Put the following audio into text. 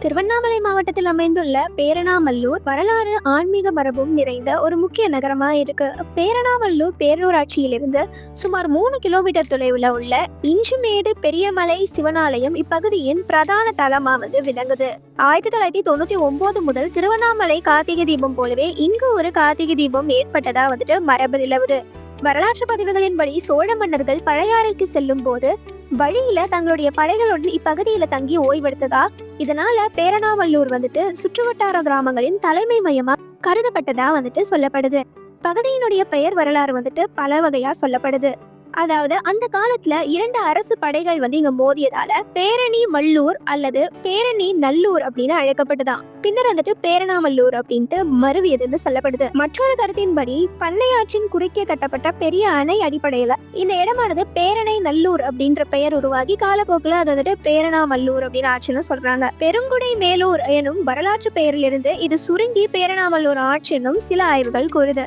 திருவண்ணாமலை மாவட்டத்தில் அமைந்துள்ள பேரணாமல்லூர் வரலாறு ஆன்மீக மரபும் நிறைந்த ஒரு முக்கிய நகரமா இருக்கு. பேரணாமல்லூர் பேரூராட்சியிலிருந்து சுமார் மூணு கிலோமீட்டர் தொலைவில் உள்ள இஞ்சுமேடு பெரியமலை சிவனாலயம் இப்பகுதியின் பிரதான தலமா வந்து விளங்குது. ஆயிரத்தி தொள்ளாயிரத்தி தொண்ணூத்தி ஒன்பது முதல் திருவண்ணாமலை கார்த்திகை தீபம் போலவே இங்கு ஒரு கார்த்திகை தீபம் ஏற்பட்டதா வந்துட்டு மரபு நிலவுது. வரலாற்று பதிவுகளின்படி சோழ மன்னர்கள் பழையாறைக்கு செல்லும் போது வழியில தங்களுடைய படைகளுடன் இப்பகுதியில தங்கி ஓய்வெடுத்ததா? இதனால பேரணாவல்லூர் வந்துட்டு சுற்றுவட்டார கிராமங்களின் தலைமை மையமா கருதப்பட்டதா வந்துட்டு சொல்லப்படுது. பகுதியினுடைய பெயர் வரலாறு வந்துட்டு பல வகையா சொல்லப்படுது. அதாவது அந்த காலத்துல இரண்டு அரசு படைகள் வந்து இங்க மோதியதால பேரணி மல்லூர் அல்லது பேரணி நல்லூர் அப்படின்னு அழைக்கப்பட்டுதான் பின்னர் வந்துட்டு பேரணாமல்லூர் அப்படின்ட்டு மறுவியதுன்னு சொல்லப்படுது. மற்றொரு கருத்தின்படி பண்ணையாற்றின் குறுக்கே கட்டப்பட்ட பெரிய அணை அடிப்படையில இந்த இடமானது பேரணை நல்லூர் அப்படின்ற பெயர் உருவாகி காலப்போக்கில் அது வந்துட்டு பேரணாமல்லூர் அப்படின்னு ஆச்சுன்னு சொல்றாங்க. பெருங்குடை மேலூர் எனும் வரலாற்று பெயரிலிருந்து இது சுருங்கி பேரணாமல்லூர் ஆட்சி சில ஆய்வுகள் கூறுது.